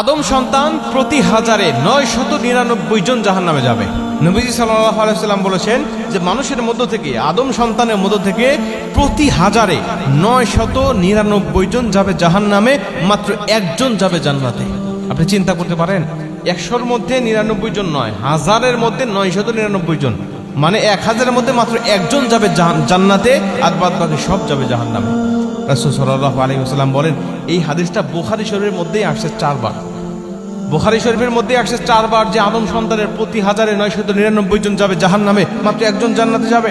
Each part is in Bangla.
আদম সন্তান প্রতি হাজারে নয় শত নিরানব্বই জন জাহান নামে যাবে। নবীজি আলাইসাল্লাম বলেছেন যে মানুষের মধ্য থেকে, আদম সন্তানের মধ্য থেকে প্রতি হাজারে নয় শত নিরানব্বই জন যাবে জাহান নামে মাত্র একজন যাবে জান্নাতে। আপনি চিন্তা করতে পারেন, একশোর মধ্যে নিরানব্বই জন নয়, হাজারের মধ্যে নয় শত নিরানব্বই জন। মানে এক হাজারের মধ্যে মাত্র একজন যাবে জান্নাতে, আর বাদ বাকি সব যাবে জাহান নামে রাসুল সাল্লাহ আলী সাল্লাম বলেন, এই হাদিসটা বুখারি শরীরের মধ্যেই আসছে চারবার। বুখারি শরীফের মধ্যে একশো চারবার যে আদম সন্তানের প্রতি হাজারে নয়শত নিরানব্বই জন যাবে জাহান নামে মাত্র একজন জান্নাতে যাবে।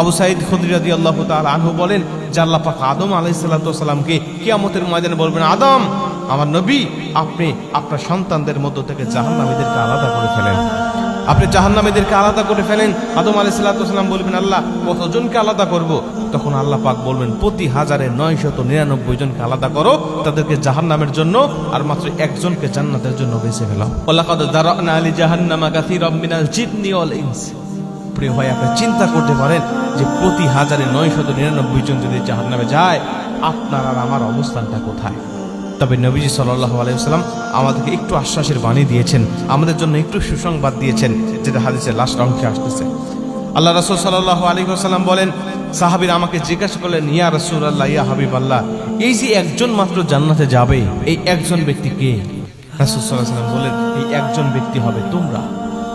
আবু সাইদ খুদরাদি আল্লাহ তাল আনহু বলেন, যে আল্লাহ পাক আদম আলাইসাল্লাতামকে কিয়ামতের ময়দানে বলবেন, আদম, আমার নবী, আপনি আপনার সন্তানদের মধ্য থেকে জাহান্নামীদেরকে আলাদা করে ফেলেন। আপনি জাহান্নামীদেরকে আলাদা করে ফেলেন, আদম আলি সাল্লাহাম বলবেন, আল্লাহ, কতজনকে আলাদা করব? তখন আল্লাহ পাক বলবেন, প্রতি হাজারে নয় শত নিরানব্বই জনকে আলাদা করো, তাদেরকে জাহান্নামের জন্য আর মাত্র একজনকে জান্নাতের জন্য বেছে ফেলাও আলী ইনস। প্রিয় ভাই, আপনি চিন্তা করতে পারেন যে প্রতি হাজারে নয় শত নিরানব্বই জন যদি জাহান্নামে যায়, আপনার আর আমার অবস্থানটা কোথায়? তবে নবীজি সাল্লাহ আলাইসাল্লাম আমাদেরকে একটু আশ্বাসের বাণী দিয়েছেন, আমাদের জন্য একটু সুসংবাদ দিয়েছেন, যেটা হাদিসের লাস্ট অংশে আসতেছে। আল্লাহ রসুল সাল্লাহ আলী সাল্লাম বলেন, সাহাবির আমাকে জিজ্ঞাসা করলেন, ইয়া রসুল আল্লাহ ইয়া হাবিব আল্লাহ এই যে একজন মাত্র জান্নাতে যাবে, এই একজন ব্যক্তি কে? রাসুল সাল্লাহ সাল্লাম বলেন এই একজন ব্যক্তি হবে তোমরা।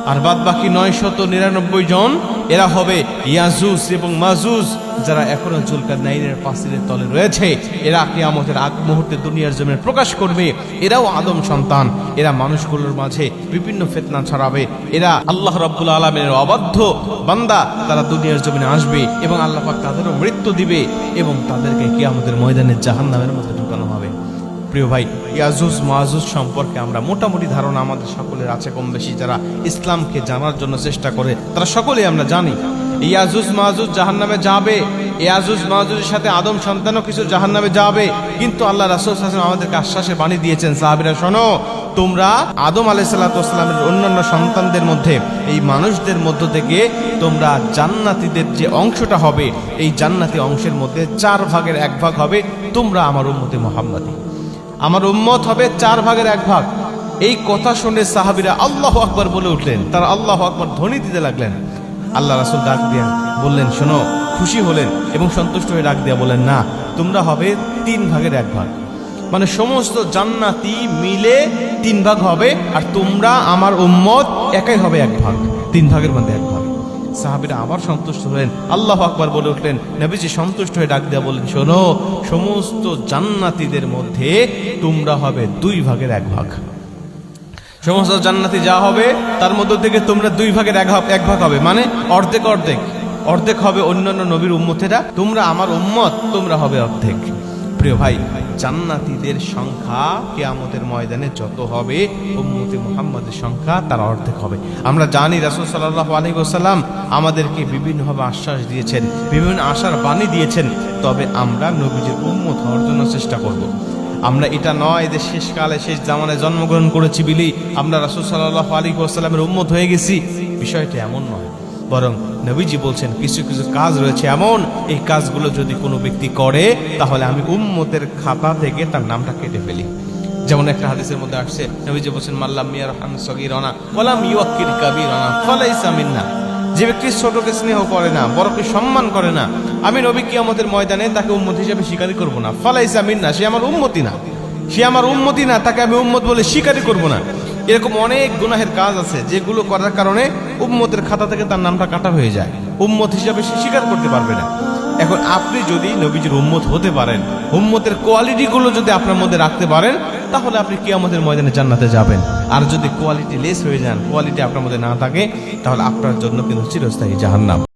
আর বাদ বাকি নয় শত নিরানব্বই জন এরা হবে ইয়াজুজ এবং মাজুজ যারা এখনও জুলকার নাইনের পাঁচিলের তলে রয়েছে। এরা কিয়ামতের আগ মুহূর্তে দুনিয়ার জমিনে প্রকাশ করবে। এরাও আদম সন্তান। এরা মানুষগুলোর মাঝে বিভিন্ন ফেতনা ছড়াবে। এরা আল্লাহ রাব্বুল আলমের অবাধ্য বান্দা। তারা দুনিয়ার জমিনে আসবে এবং আল্লাহ তাদেরও মৃত্যু দিবে এবং তাদেরকে কিয়ামতের ময়দানে জাহান্নামের মধ্যে ঢুকানো হবে। প্রিয় ভাই, ইয়াজুজ মাজুজ সম্পর্কে আমরা মোটামুটি ধারণা আমাদের সকলের আছে কম বেশি যারা ইসলামকে জানার জন্য চেষ্টা করে, তারা সকলেই আমরা জানি। ইয়াজুজ মাজুজ জাহান্নামে যাবে। ইয়াজুজ মাজুজের সাথে আদম সন্তানও কিছু জাহান্নামে যাবে। কিন্তু আল্লাহ রাসুল হাসান আমাদেরকে আশ্বাসে বাণী দিয়েছেন, সাহাবিরা, শোনো, তোমরা আদম আলাইসাল্লামের অন্যান্য সন্তানদের মধ্যে, এই মানুষদের মধ্য থেকে তোমরা জান্নাতীদের যে অংশটা হবে, এই জান্নাতি অংশের মধ্যে চার ভাগের এক ভাগ হবে, তোমরা আমার উম্মতে মোহাম্মদী। আমার উম্মত হবে চার ভাগের এক ভাগ। এই কথা শুনে সাহাবিরা আল্লাহ আকবর বলে উঠলেন। তারা আল্লাহ আকবর ধ্বনি দিতে লাগলেন। আল্লাহ রাসুল ডাক দিয়া বললেন, শোনো, খুশি হলেন এবং সন্তুষ্ট হয়ে ডাক দিয়া বললেন, না, তোমরা হবে তিন ভাগের এক ভাগ। মানে সমস্ত জান্নাতি মিলে তিন ভাগ হবে, আর তোমরা, আমার উম্মত, একাই হবে এক ভাগ। তিন ভাগের মধ্যে এক ভাগ। সাহাবিরা আবার সন্তুষ্ট হলেন। আল্লাহ আকবার বলে উঠলেন, নবীজি সন্তুষ্ট হয়ে ডাক দেওয়া বললেন, শোনো, সমস্ত জান্নাতীদের মধ্যে তোমরা হবে দুই ভাগের এক ভাগ। সমস্ত জান্নাতি যা হবে, তার মধ্য থেকে তোমরা দুই ভাগের এক ভাগ এক ভাগ হবে। মানে অর্ধেক অর্ধেক। অর্ধেক হবে অন্যান্য নবীর উম্মতেরা, তোমরা আমার উম্মত, তোমরা হবে অর্ধেক। প্রিয় ভাই জান্নাতীদের সংখ্যা কেয়ামতের ময়দানে যত হবে, উম্মতে মুহাম্মদের সংখ্যা তার অর্ধেক হবে। আমরা জানি রাসূল সাল্লাল্লাহু আলাইহি ওয়াসাল্লাম আমাদেরকে বিভিন্নভাবে আশ্বাস দিয়েছেন, বিভিন্ন আশার বাণী দিয়েছেন, তবে আমরা নবীজির উম্মত হওয়ার জন্য চেষ্টা করব। আমরা এটা নয় যে শেষকালে শেষ জামানায় জন্মগ্রহণ করেছি বিলি আমরা রাসূল সাল্লাহ আলাইহি ওয়াসাল্লামের উম্মত হয়ে গেছি। বিষয়টা এমন নয়। বরং নবীজি বলছেন, কিছু কিছু কাজ রয়েছে এমন, এই কাজগুলো যদি কোনো ব্যক্তি করে, তাহলে আমি উম্মতের খাতা থেকে তার নামটা কেটে ফেলি। যেমন একটা হাদিসের মধ্যে আসছে, নবীজি বলছেন মাল্লাম মিয়ার হান সগিরানা, ওয়ালাম ইউয়াক্কির কাবীরানা, ফালাইসা মিন্না। যে ব্যক্তি ছোটকে স্নেহ করে না, বড়কে সম্মান করে না, আমি নবী কিয়ামতের ময়দানে তাকে উম্মত হিসেবে স্বীকারই করব না। ফালাইসা মিন্না, সে আমার উম্মতি না। সে আমার উম্মতি না, তাকে আমি উম্মত বলে স্বীকারই করব না। এরকম অনেক গুনাহের কাজ আছে, যেগুলো করার কারণে উম্মতের খাতা থেকে তার নামটা কাটা হয়ে যায়। উম্মত হিসাবে সে স্বীকার করতে পারবে না। এখন আপনি যদি নবীজির উম্মত হতে পারেন, উম্মতের কোয়ালিটিগুলো যদি আপনার মধ্যে রাখতে পারেন, তাহলে আপনি কি আমাদের ময়দানে জান্নাতে যাবেন। আর যদি কোয়ালিটি লেস হয়ে যান, কোয়ালিটি আপনার মধ্যে না থাকে, তাহলে আপনার জন্য কিন্তু চিরস্থায়ী জাহান্নাম।